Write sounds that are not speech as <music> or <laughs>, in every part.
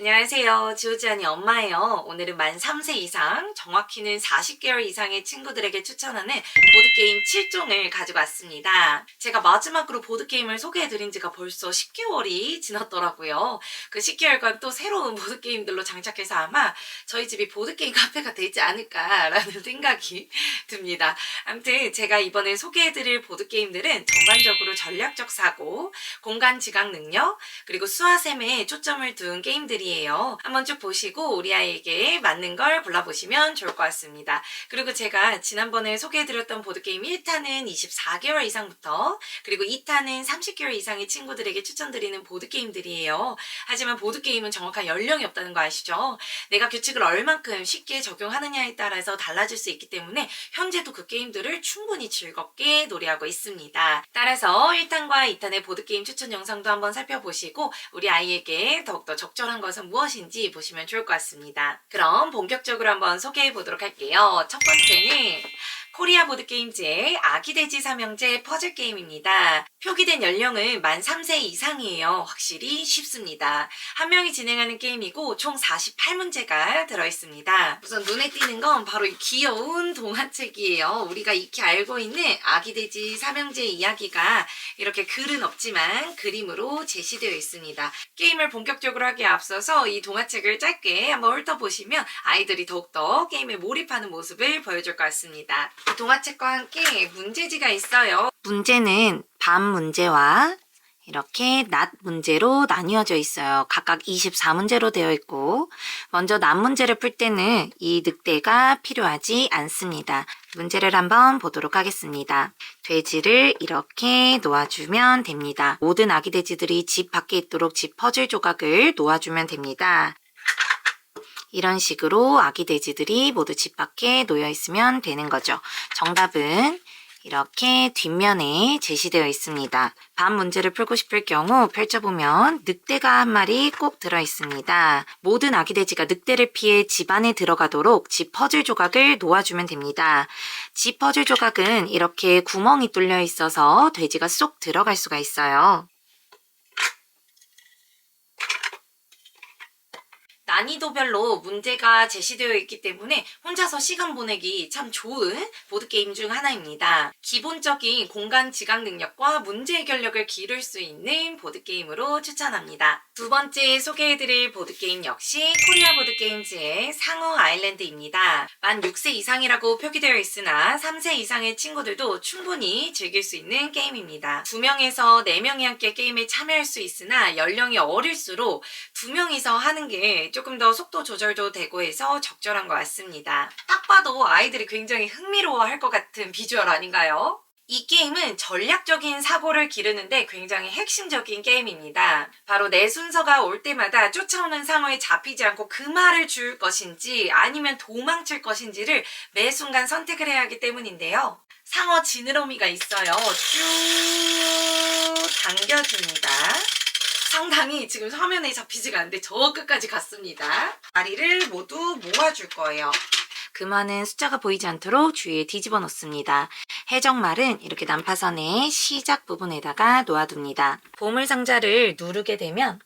안녕하세요. 지오지안이 엄마예요. 오늘은 만 3세 이상, 정확히는 40개월 이상의 친구들에게 추천하는 보드게임 7종을 가지고 왔습니다. 제가 마지막으로 보드게임을 소개해드린 지가 벌써 10개월이 지났더라고요. 그 10개월간 또 새로운 보드게임들로 장착해서 아마 저희 집이 보드게임 카페가 되지 않을까라는 <laughs> 생각이 듭니다. 아무튼 제가 이번에 소개해드릴 보드게임들은 전반적으로 전략적 사고, 공간 지각 능력, 그리고 수화샘에 초점을 둔 게임들이 에요. 한번 쭉 보시고 우리 아이에게 맞는 걸 골라보시면 좋을 것 같습니다. 그리고 제가 지난번에 소개해드렸던 보드게임 1탄은 24개월 이상부터 그리고 2탄은 30개월 이상의 친구들에게 추천드리는 보드게임들이에요. 하지만 보드게임은 정확한 연령이 없다는 거 아시죠? 내가 규칙을 얼만큼 쉽게 적용하느냐에 따라서 달라질 수 있기 때문에 현재도 그 게임들을 충분히 즐겁게 놀이하고 있습니다. 따라서 1탄과 2탄의 보드게임 추천 영상도 한번 살펴보시고 우리 아이에게 더욱더 적절한 것은 무엇인지 보시면 좋을 것 같습니다. 그럼 본격적으로 한번 소개해 보도록 할게요. 첫 번째는 코리아 보드게임즈의 아기돼지 삼형제 퍼즐 게임입니다. 표기된 연령은 만 3세 이상이에요. 확실히 쉽습니다. 한 명이 진행하는 게임이고 총 48문제가 들어있습니다. 우선 눈에 띄는 건 바로 이 귀여운 동화책이에요. 우리가 익히 알고 있는 아기돼지 삼형제의 이야기가 이렇게 글은 없지만 그림으로 제시되어 있습니다. 게임을 본격적으로 하기에 앞서서 이 동화책을 짧게 한번 훑어보시면 아이들이 더욱더 게임에 몰입하는 모습을 보여줄 것 같습니다. 이 동화책과 함께 문제지가 있어요. 문제는 밤 문제와 이렇게 낮 문제로 나뉘어져 있어요. 각각 24문제로 되어 있고, 먼저 낮 문제를 풀 때는 이 늑대가 필요하지 않습니다. 문제를 한번 보도록 하겠습니다. 돼지를 이렇게 놓아주면 됩니다. 모든 아기 돼지들이 집 밖에 있도록 집 퍼즐 조각을 놓아주면 됩니다. 이런 식으로 아기 돼지들이 모두 집 밖에 놓여 있으면 되는 거죠. 정답은 이렇게 뒷면에 제시되어 있습니다. 반 문제를 풀고 싶을 경우 펼쳐보면 늑대가 한 마리 꼭 들어 있습니다. 모든 아기 돼지가 늑대를 피해 집 안에 들어가도록 집 퍼즐 조각을 놓아주면 됩니다. 집 퍼즐 조각은 이렇게 구멍이 뚫려 있어서 돼지가 쏙 들어갈 수가 있어요. 난이도별로 문제가 제시되어 있기 때문에 혼자서 시간 보내기 참 좋은 보드게임 중 하나입니다. 기본적인 공간 지각 능력과 문제 해결력을 기를 수 있는 보드게임으로 추천합니다. 두 번째 소개해드릴 보드게임 역시 코리아 보드게임즈의 상어 아일랜드입니다. 만 6세 이상이라고 표기되어 있으나 3세 이상의 친구들도 충분히 즐길 수 있는 게임입니다. 2명에서 4명이 함께 게임에 참여할 수 있으나 연령이 어릴수록 2명이서 하는 게 조금 더 속도 조절도 되고 해서 적절한 것 같습니다. 딱 봐도 아이들이 굉장히 흥미로워 할 것 같은 비주얼 아닌가요? 이 게임은 전략적인 사고를 기르는데 굉장히 핵심적인 게임입니다. 바로 내 순서가 올 때마다 쫓아오는 상어에 잡히지 않고 그 말을 줄 것인지 아니면 도망칠 것인지를 매 순간 선택을 해야 하기 때문인데요. 상어 지느러미가 있어요. 쭉 당겨줍니다. 상당히 지금 화면에 잡히지가 않는데 저 끝까지 갔습니다. 다리를 모두 모아줄 거예요. 그만은 숫자가 보이지 않도록 주위에 뒤집어 놓습니다. 해적말은 이렇게 난파선의 시작 부분에다가 놓아둡니다. 보물상자를 누르게 되면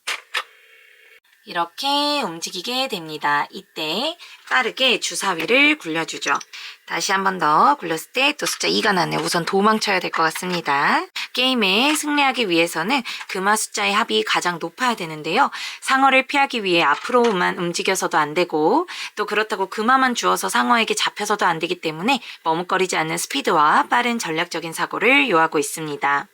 이렇게 움직이게 됩니다. 이때 빠르게 주사위를 굴려주죠. 다시 한 번 더 굴렸을 때 또 숫자 2가 나네요. 우선 도망쳐야 될 것 같습니다. 게임에 승리하기 위해서는 금화 숫자의 합이 가장 높아야 되는데요. 상어를 피하기 위해 앞으로만 움직여서도 안 되고 또 그렇다고 금화만 주어서 상어에게 잡혀서도 안 되기 때문에 머뭇거리지 않는 스피드와 빠른 전략적인 사고를 요하고 있습니다.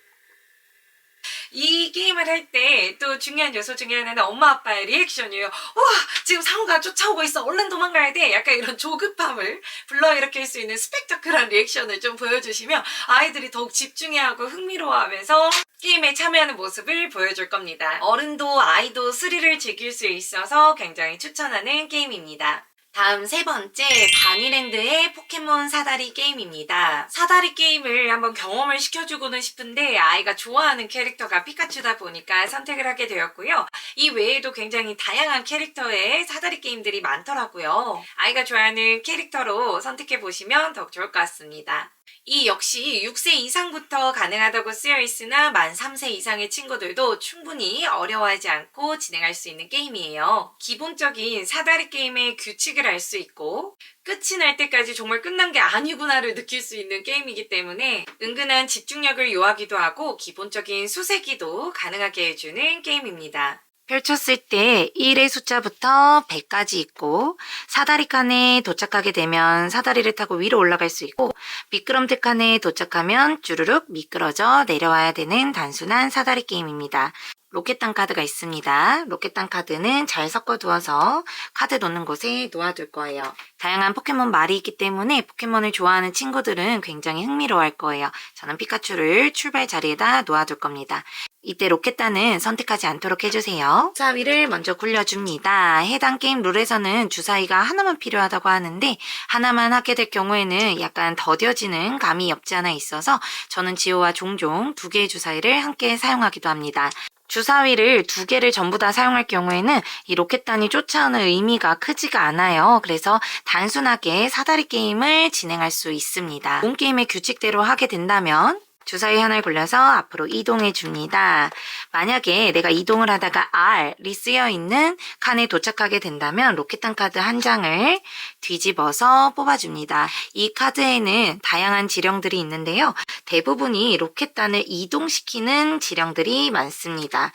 이 게임을 할 때 또 중요한 요소 중에 하나는 엄마 아빠의 리액션이에요. 와 지금 상어가 쫓아오고 있어 얼른 도망가야 돼. 약간 이런 조급함을 불러일으킬 수 있는 스펙터클한 리액션을 좀 보여주시면 아이들이 더욱 집중해하고 흥미로워하면서 게임에 참여하는 모습을 보여줄 겁니다. 어른도 아이도 스릴을 즐길 수 있어서 굉장히 추천하는 게임입니다. 다음 세 번째 바니랜드의 포켓몬 사다리 게임입니다. 사다리 게임을 한번 경험을 시켜주고는 싶은데 아이가 좋아하는 캐릭터가 피카츄다 보니까 선택을 하게 되었고요. 이 외에도 굉장히 다양한 캐릭터의 사다리 게임들이 많더라고요. 아이가 좋아하는 캐릭터로 선택해 보시면 더욱 좋을 것 같습니다. 이 역시 6세 이상부터 가능하다고 쓰여 있으나 만 3세 이상의 친구들도 충분히 어려워하지 않고 진행할 수 있는 게임이에요. 기본적인 사다리 게임의 규칙을 알 수 있고 끝이 날 때까지 정말 끝난 게 아니구나를 느낄 수 있는 게임이기 때문에 은근한 집중력을 요하기도 하고 기본적인 수세기도 가능하게 해주는 게임입니다. 펼쳤을 때 1의 숫자부터 100까지 있고 사다리 칸에 도착하게 되면 사다리를 타고 위로 올라갈 수 있고 미끄럼틀 칸에 도착하면 주르륵 미끄러져 내려와야 되는 단순한 사다리 게임입니다. 로켓단 카드가 있습니다. 로켓단 카드는 잘 섞어두어서 카드 놓는 곳에 놓아둘 거예요. 다양한 포켓몬 말이 있기 때문에 포켓몬을 좋아하는 친구들은 굉장히 흥미로워할 거예요. 저는 피카츄를 출발 자리에다 놓아둘 겁니다. 이때 로켓단은 선택하지 않도록 해주세요. 주사위를 먼저 굴려줍니다. 해당 게임 룰에서는 주사위가 하나만 필요하다고 하는데 하나만 하게 될 경우에는 약간 더뎌지는 감이 없지 않아 있어서 저는 지호와 종종 두 개의 주사위를 함께 사용하기도 합니다. 주사위를 두 개를 전부 다 사용할 경우에는 이 로켓단이 쫓아오는 의미가 크지가 않아요. 그래서 단순하게 사다리 게임을 진행할 수 있습니다. 본 게임의 규칙대로 하게 된다면 주사위 하나를 골라서 앞으로 이동해 줍니다. 만약에 내가 이동을 하다가 R이 쓰여 있는 칸에 도착하게 된다면 로켓단 카드 한 장을 뒤집어서 뽑아줍니다. 이 카드에는 다양한 지령들이 있는데요. 대부분이 로켓단을 이동시키는 지령들이 많습니다.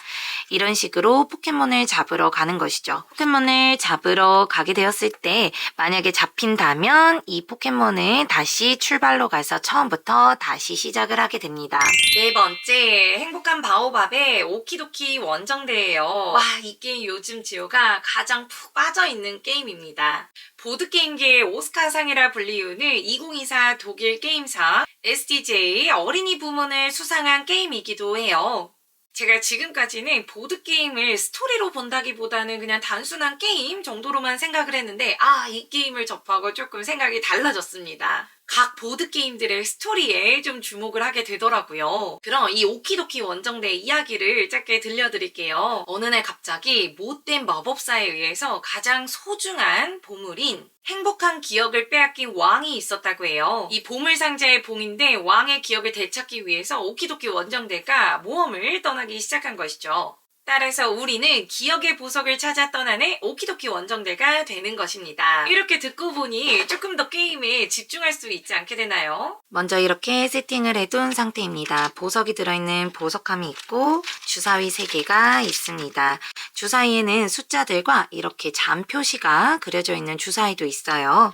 이런 식으로 포켓몬을 잡으러 가는 것이죠. 포켓몬을 잡으러 가게 되었을 때 만약에 잡힌다면 이 포켓몬을 다시 출발로 가서 처음부터 다시 시작을 하게 됩니다. 네 번째 행복한 바오밥의 오키도키 원정대예요. 와 이 게임 요즘 지호가 가장 푹 빠져 있는 게임입니다. 보드게임계의 오스카상이라 불리우는 2024 독일 게임상 SDJ 어린이 부문을 수상한 게임이기도 해요. 제가 지금까지는 보드게임을 스토리로 본다기보다는 그냥 단순한 게임 정도로만 생각을 했는데, 아, 이 게임을 접하고 조금 생각이 달라졌습니다. 각 보드게임들의 스토리에 좀 주목을 하게 되더라고요. 그럼 이 오키도키 원정대 이야기를 짧게 들려드릴게요. 어느 날 갑자기 못된 마법사에 의해서 가장 소중한 보물인 행복한 기억을 빼앗긴 왕이 있었다고 해요. 이 보물상자의 봉인데 왕의 기억을 되찾기 위해서 오키도키 원정대가 모험을 떠나기 시작한 것이죠. 따라서 우리는 기억의 보석을 찾아 떠나는 오키도키 원정대가 되는 것입니다. 이렇게 듣고 보니 조금 더 게임에 집중할 수 있지 않게 되나요? 먼저 이렇게 세팅을 해둔 상태입니다. 보석이 들어있는 보석함이 있고 주사위 3개가 있습니다. 주사위에는 숫자들과 이렇게 잠 표시가 그려져 있는 주사위도 있어요.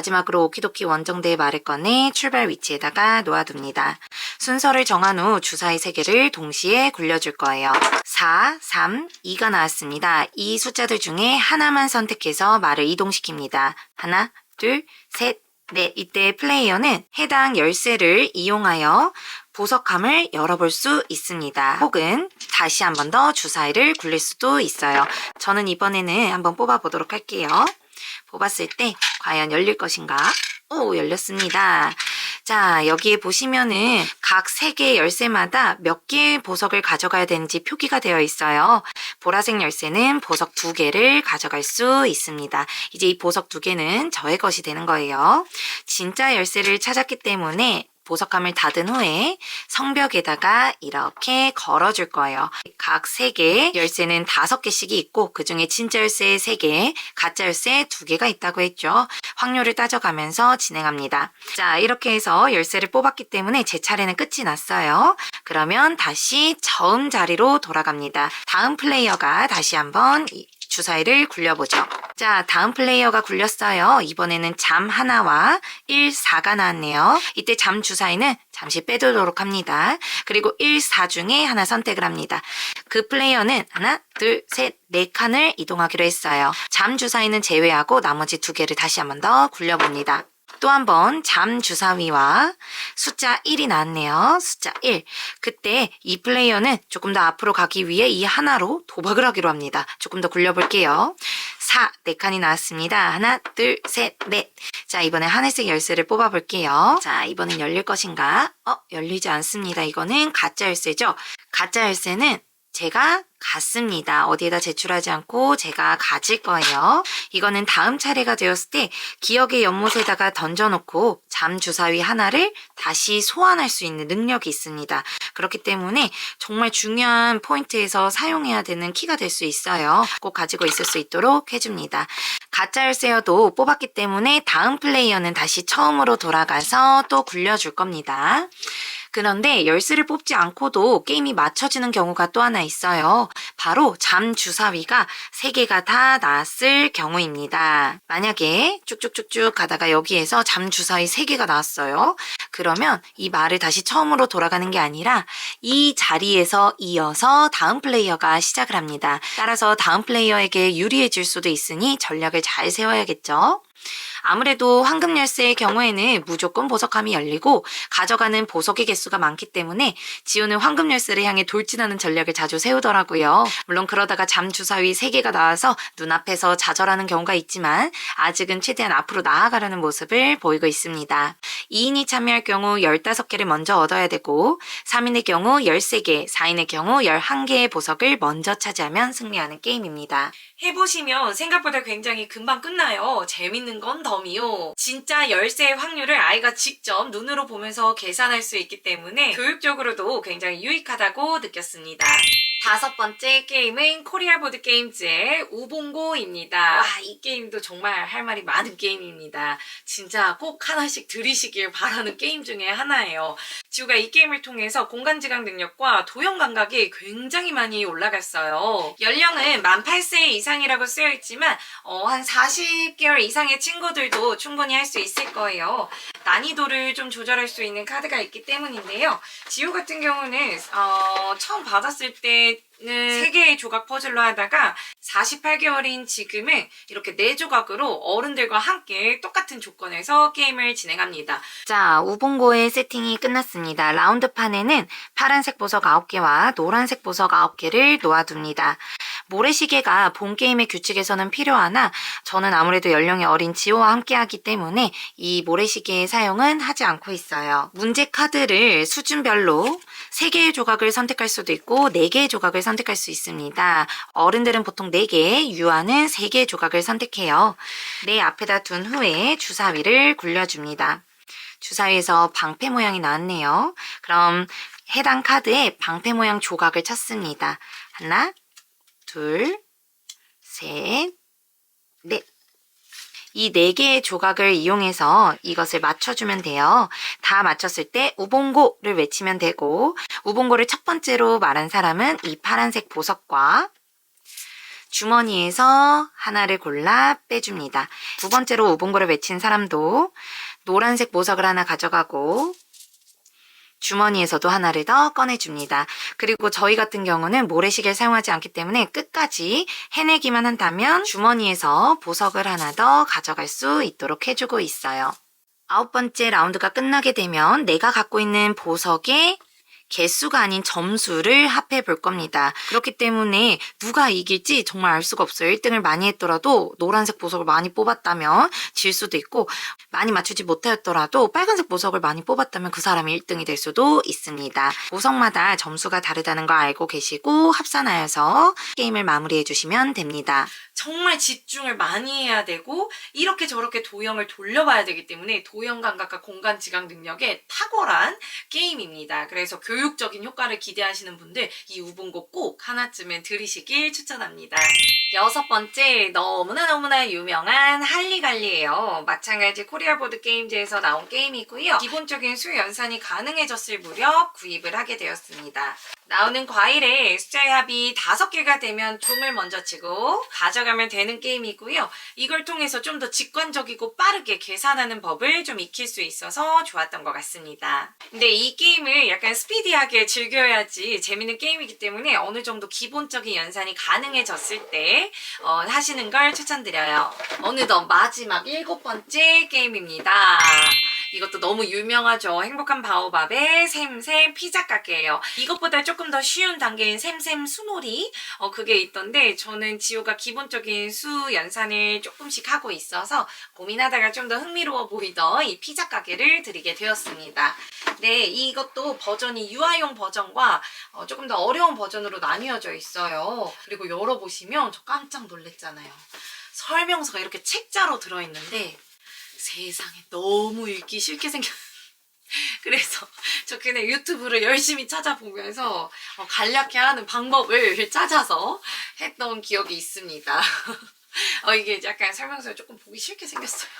마지막으로 오키도키 원정대의 말을 꺼내 출발 위치에다가 놓아둡니다. 순서를 정한 후 주사위 3개를 동시에 굴려줄 거예요. 4, 3, 2가 나왔습니다. 이 숫자들 중에 하나만 선택해서 말을 이동시킵니다. 하나, 둘, 셋, 넷. 이때 플레이어는 해당 열쇠를 이용하여 보석함을 열어볼 수 있습니다. 혹은 다시 한 번 더 주사위를 굴릴 수도 있어요. 저는 이번에는 한번 뽑아보도록 할게요. 뽑았을 때 과연 열릴 것인가? 오, 열렸습니다. 자, 여기에 보시면은 각 세 개의 열쇠마다 몇 개의 보석을 가져가야 되는지 표기가 되어 있어요. 보라색 열쇠는 보석 두 개를 가져갈 수 있습니다. 이제 이 보석 두 개는 저의 것이 되는 거예요. 진짜 열쇠를 찾았기 때문에 보석함을 닫은 후에 성벽에다가 이렇게 걸어줄 거예요. 각 3개, 열쇠는 5개씩이 있고 그 중에 진짜 열쇠 3개, 가짜 열쇠 2개가 있다고 했죠. 확률을 따져가면서 진행합니다. 자, 이렇게 해서 열쇠를 뽑았기 때문에 제 차례는 끝이 났어요. 그러면 다시 처음 자리로 돌아갑니다. 다음 플레이어가 다시 한번 이 주사위를 굴려보죠. 자, 다음 플레이어가 굴렸어요. 이번에는 잠 하나와 1, 4가 나왔네요. 이때 잠 주사위는 잠시 빼두도록 합니다. 그리고 1, 4 중에 하나 선택을 합니다. 그 플레이어는 하나, 둘, 셋, 네 칸을 이동하기로 했어요. 잠 주사위는 제외하고 나머지 두 개를 다시 한번 더 굴려봅니다. 또 한 번 잠 주사위와 숫자 1이 나왔네요. 숫자 1. 그때 이 플레이어는 조금 더 앞으로 가기 위해 이 하나로 도박을 하기로 합니다. 조금 더 굴려볼게요. 다네 칸이 나왔습니다. 하나, 둘, 셋, 넷. 자, 이번에 하늘색 열쇠를 뽑아볼게요. 자, 이번엔 열릴 것인가? 어, 열리지 않습니다. 이거는 가짜 열쇠죠? 가짜 열쇠는 제가 갖습니다. 어디에다 제출하지 않고 제가 가질 거예요. 이거는 다음 차례가 되었을 때 기억의 연못에다가 던져놓고 잠 주사위 하나를 다시 소환할 수 있는 능력이 있습니다. 그렇기 때문에 정말 중요한 포인트에서 사용해야 되는 키가 될 수 있어요. 꼭 가지고 있을 수 있도록 해줍니다. 가짜 열쇠여도 뽑았기 때문에 다음 플레이어는 다시 처음으로 돌아가서 또 굴려줄 겁니다. 그런데 열쇠를 뽑지 않고도 게임이 맞춰지는 경우가 또 하나 있어요. 바로 잠 주사위가 3개가 다 나왔을 경우입니다. 만약에 쭉쭉쭉쭉 가다가 여기에서 잠 주사위 3개가 나왔어요. 그러면 이 말을 다시 처음으로 돌아가는 게 아니라 이 자리에서 이어서 다음 플레이어가 시작을 합니다. 따라서 다음 플레이어에게 유리해질 수도 있으니 전략을 잘 세워야겠죠. 아무래도 황금 열쇠의 경우에는 무조건 보석함이 열리고 가져가는 보석의 개수가 많기 때문에 지우는 황금 열쇠를 향해 돌진하는 전략을 자주 세우더라고요. 물론 그러다가 잠 주사위 3개가 나와서 눈앞에서 좌절하는 경우가 있지만 아직은 최대한 앞으로 나아가려는 모습을 보이고 있습니다. 2인이 참여할 경우 15개를 먼저 얻어야 되고 3인의 경우 13개, 4인의 경우 11개의 보석을 먼저 차지하면 승리하는 게임입니다. 해보시면 생각보다 굉장히 금방 끝나요. 재밌는 건 덤이요. 진짜 열쇠의 확률을 아이가 직접 눈으로 보면서 계산할 수 있기 때문에 교육적으로도 굉장히 유익하다고 느꼈습니다. 다섯 번째 게임은 코리아 보드 게임즈의 우봉고입니다. 와, 이 게임도 정말 할 말이 많은 게임입니다. 진짜 꼭 하나씩 들이시길 바라는 게임 중에 하나예요. 지우가 이 게임을 통해서 공간 지각 능력과 도형 감각이 굉장히 많이 올라갔어요. 연령은 만 8세 이상이라고 쓰여 있지만 어, 한 40개월 이상의 친구들도 충분히 할 수 있을 거예요. 난이도를 좀 조절할 수 있는 카드가 있기 때문인데요. 지우 같은 경우는 어, 처음 받았을 때는 3개의 조각 퍼즐로 하다가 48개월인 지금은 이렇게 4조각으로 어른들과 함께 똑같은 조건에서 게임을 진행합니다. 자, 우봉고의 세팅이 끝났습니다. 라운드판에는 파란색 보석 9개와 노란색 보석 9개를 놓아둡니다. 모래시계가 본 게임의 규칙에서는 필요하나 저는 아무래도 연령이 어린 지호와 함께 하기 때문에 이 모래시계의 사용은 하지 않고 있어요. 문제 카드를 수준별로 3개의 조각을 선택할 수도 있고 4개의 조각을 선택할 수 있습니다. 어른들은 보통 4개, 유아는 3개의 조각을 선택해요. 내 앞에다 둔 후에 주사위를 굴려줍니다. 주사위에서 방패 모양이 나왔네요. 그럼 해당 카드에 방패 모양 조각을 찾습니다. 하나, 둘, 셋, 넷. 이 네 개의 조각을 이용해서 이것을 맞춰주면 돼요. 다 맞췄을 때 우봉고를 외치면 되고 우봉고를 첫 번째로 말한 사람은 이 파란색 보석과 주머니에서 하나를 골라 빼줍니다. 두 번째로 우봉고를 외친 사람도 노란색 보석을 하나 가져가고 주머니에서도 하나를 더 꺼내줍니다. 그리고 저희 같은 경우는 모래시계를 사용하지 않기 때문에 끝까지 해내기만 한다면 주머니에서 보석을 하나 더 가져갈 수 있도록 해주고 있어요. 아홉 번째 라운드가 끝나게 되면 내가 갖고 있는 보석의 개수가 아닌 점수를 합해 볼 겁니다. 그렇기 때문에 누가 이길지 정말 알 수가 없어요. 1등을 많이 했더라도 노란색 보석을 많이 뽑았다면 질 수도 있고 많이 맞추지 못하였더라도 빨간색 보석을 많이 뽑았다면 그 사람이 1등이 될 수도 있습니다. 보석마다 점수가 다르다는 거 알고 계시고 합산하여서 게임을 마무리해 주시면 됩니다. 정말 집중을 많이 해야 되고 이렇게 저렇게 도형을 돌려봐야 되기 때문에 도형 감각과 공간 지각 능력에 탁월한 게임입니다. 그래서 교 육적인 효과를 기대하시는 분들 이 우봉고 꼭 하나쯤은 들이시길 추천합니다. 여섯 번째 너무나 너무나 유명한 할리갈리예요. 마찬가지 코리아 보드 게임즈에서 나온 게임이고요. 기본적인 수 연산이 가능해졌을 무렵 구입을 하게 되었습니다. 나오는 과일에 숫자의 합이 다섯 개가 되면 종을 먼저 치고 가져가면 되는 게임이고요. 이걸 통해서 좀 더 직관적이고 빠르게 계산하는 법을 좀 익힐 수 있어서 좋았던 것 같습니다. 근데 이 게임을 약간 스피 디하게 즐겨야지 재밌는 게임이기 때문에 어느 정도 기본적인 연산이 가능해졌을 때 어, 하시는 걸 추천드려요. 어느덧 마지막 일곱 번째 게임입니다. 이것도 너무 유명하죠. 행복한 바오밥의 샘샘 피자 가게예요. 이것보다 조금 더 쉬운 단계인 샘샘 수놀이 어 그게 있던데 저는 지호가 기본적인 수 연산을 조금씩 하고 있어서 고민하다가 좀 더 흥미로워 보이던 이 피자 가게를 드리게 되었습니다. 네, 이것도 버전이 유아용 버전과 어, 조금 더 어려운 버전으로 나뉘어져 있어요. 그리고 열어보시면 저 깜짝 놀랐잖아요. 설명서가 이렇게 책자로 들어있는데 세상에 너무 읽기 싫게 생겼 <laughs> 그래서 저 그냥 유튜브를 열심히 찾아보면서 어, 간략히 하는 방법을 찾아서 했던 기억이 있습니다. <laughs> 어, 이게 약간 설명서를 조금 보기 싫게 생겼어요.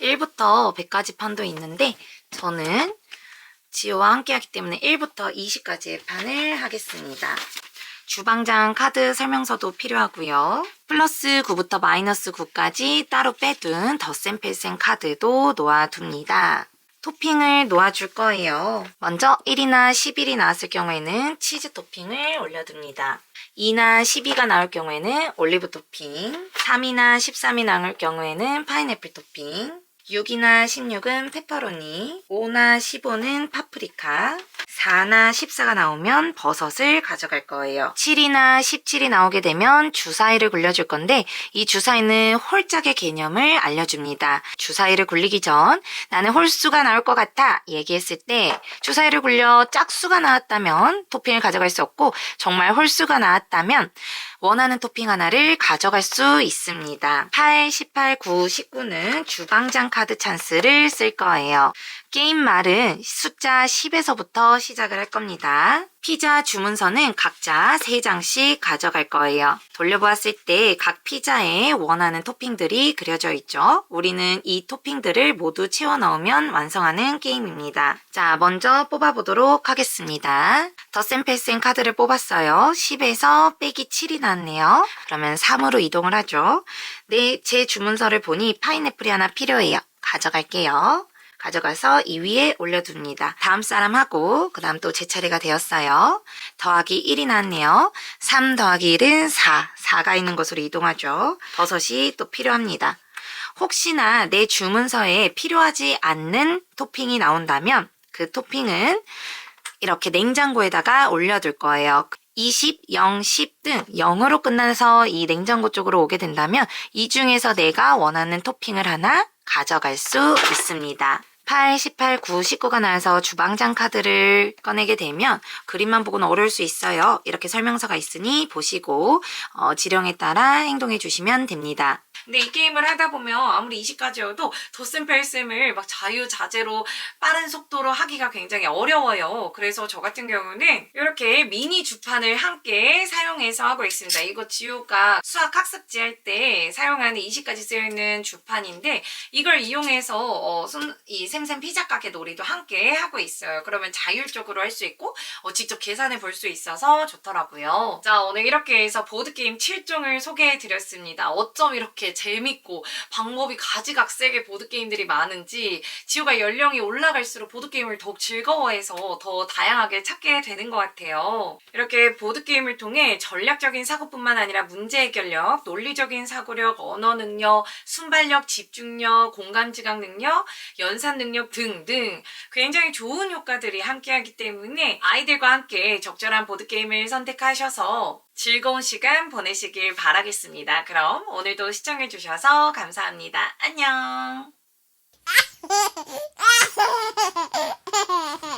1부터 100까지 판도 있는데 저는 지호와 함께 하기 때문에 1부터 20까지의 판을 하겠습니다. 주방장 카드 설명서도 필요하고요. 플러스 9부터 마이너스 9까지 따로 빼둔 덧셈필셈 카드도 놓아둡니다. 토핑을 놓아줄 거예요. 먼저 1이나 11이 나왔을 경우에는 치즈 토핑을 올려둡니다. 2나 12가 나올 경우에는 올리브 토핑, 3이나 13이 나올 경우에는 파인애플 토핑, 6이나 16은 페퍼로니, 5나 15는 파프리카, 4나 14가 나오면 버섯을 가져갈 거예요. 7이나 17이 나오게 되면 주사위를 굴려줄 건데 이 주사위는 홀짝의 개념을 알려줍니다. 주사위를 굴리기 전 나는 홀수가 나올 것 같아 얘기했을 때 주사위를 굴려 짝수가 나왔다면 토핑을 가져갈 수 없고 정말 홀수가 나왔다면 원하는 토핑 하나를 가져갈 수 있습니다. 8, 18, 9, 19는 주방장 카드 찬스를 쓸 거예요. 게임 말은 숫자 10에서부터 시작을 할 겁니다. 피자 주문서는 각자 3장씩 가져갈 거예요. 돌려보았을 때 각 피자에 원하는 토핑들이 그려져 있죠. 우리는 이 토핑들을 모두 채워 넣으면 완성하는 게임입니다. 자, 먼저 뽑아보도록 하겠습니다. 더센패센 카드를 뽑았어요. 10에서 빼기 7이 나왔네요. 그러면 3으로 이동을 하죠. 네, 제 주문서를 보니 파인애플이 하나 필요해요. 가져갈게요. 가져가서 이 위에 올려둡니다. 다음 사람 하고 그 다음 또 제 차례가 되었어요. 더하기 1이 나왔네요. 3 더하기 1은 4. 4가 있는 곳으로 이동하죠. 버섯이 또 필요합니다. 혹시나 내 주문서에 필요하지 않는 토핑이 나온다면 그 토핑은 이렇게 냉장고에다가 올려둘 거예요. 20, 0, 10 등 0으로 끝나서 이 냉장고 쪽으로 오게 된다면 이 중에서 내가 원하는 토핑을 하나 가져갈 수 있습니다. 8, 18, 9, 19가 나와서 주방장 카드를 꺼내게 되면 그림만 보고는 어려울 수 있어요. 이렇게 설명서가 있으니 보시고 어, 지령에 따라 행동해 주시면 됩니다. 근데 이 게임을 하다 보면 아무리 20까지여도 덧셈펠셈을 막 자유자재로 빠른 속도로 하기가 굉장히 어려워요. 그래서 저 같은 경우는 이렇게 미니 주판을 함께 사용해서 하고 있습니다. 이거 지우가 수학 학습지 할 때 사용하는 20까지 쓰여있는 주판인데 이걸 이용해서 어, 손- 이 샘샘 피자 가게 놀이도 함께 하고 있어요. 그러면 자율적으로 할 수 있고 어, 직접 계산해 볼 수 있어서 좋더라고요. 자 오늘 이렇게 해서 보드게임 7종을 소개해 드렸습니다. 어쩜 이렇게 재밌고 방법이 가지각색의 보드게임들이 많은지 지우가 연령이 올라갈수록 보드게임을 더욱 즐거워해서 더 다양하게 찾게 되는 것 같아요. 이렇게 보드게임을 통해 전략적인 사고뿐만 아니라 문제 해결력, 논리적인 사고력, 언어 능력, 순발력, 집중력, 공간 지각 능력, 연산 능력 등등 굉장히 좋은 효과들이 함께하기 때문에 아이들과 함께 적절한 보드게임을 선택하셔서 즐거운 시간 보내시길 바라겠습니다. 그럼 오늘도 시청해주셔서 감사합니다. 안녕! <laughs>